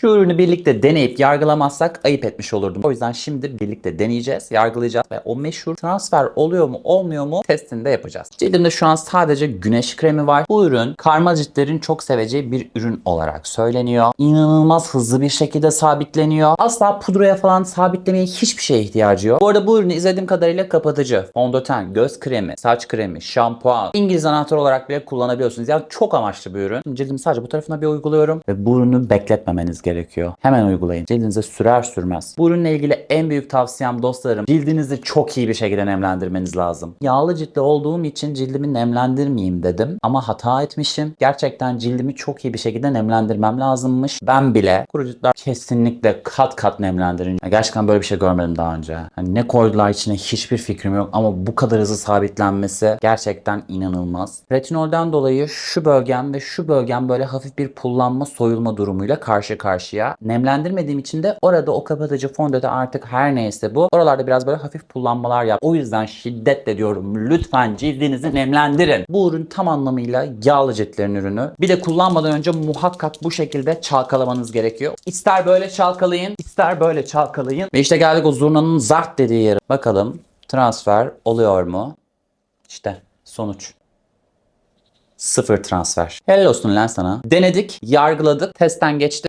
Şu ürünü birlikte deneyip yargılamazsak ayıp etmiş olurdum. O yüzden şimdi birlikte deneyeceğiz, yargılayacağız ve o meşhur transfer oluyor mu olmuyor mu testini de yapacağız. Cildimde şu an sadece güneş kremi var. Bu ürün karma ciltlerin çok seveceği bir ürün olarak söyleniyor. İnanılmaz hızlı bir şekilde sabitleniyor. Asla pudraya falan sabitlemeye hiçbir şeye ihtiyacı yok. Bu arada bu ürünü izlediğim kadarıyla kapatıcı, fondöten, göz kremi, saç kremi, şampuan, İngiliz anahtar olarak bile kullanabiliyorsunuz. Yani çok amaçlı bir ürün. Cildimi sadece bu tarafına bir uyguluyorum ve bu ürünü bekletmemeniz gerekiyor. Hemen uygulayın. Cildinize sürer sürmez. Bu ürünle ilgili en büyük tavsiyem dostlarım cildinizi çok iyi bir şekilde nemlendirmeniz lazım. Yağlı ciltli olduğum için cildimi nemlendirmeyeyim dedim ama hata etmişim. Gerçekten cildimi çok iyi bir şekilde nemlendirmem lazımmış. Ben bile kuru ciltler kesinlikle kat kat nemlendirin. Gerçekten böyle bir şey görmedim daha önce. Hani ne koydular içine hiçbir fikrim yok ama bu kadar hızlı sabitlenmesi gerçekten inanılmaz. Retinolden dolayı şu bölgem ve şu bölgem böyle hafif bir pullanma soyulma durumuyla karşı karşıya. Nemlendirmediğim için de orada o kapatıcı fondöte artık her neyse bu. Oralarda biraz böyle hafif pullanmalar yap. O yüzden şiddetle diyorum lütfen cildinizi nemlendirin. Bu ürün tam anlamıyla yağlı ciltlerin ürünü. Bir de kullanmadan önce muhakkak bu şekilde çalkalamanız gerekiyor. İster böyle çalkalayın, ister böyle çalkalayın. Ve işte geldik o zurnanın zart dediği yere. Bakalım transfer oluyor mu? İşte sonuç. Sıfır transfer. Helal olsun lan sana. Denedik, yargıladık, testten geçti.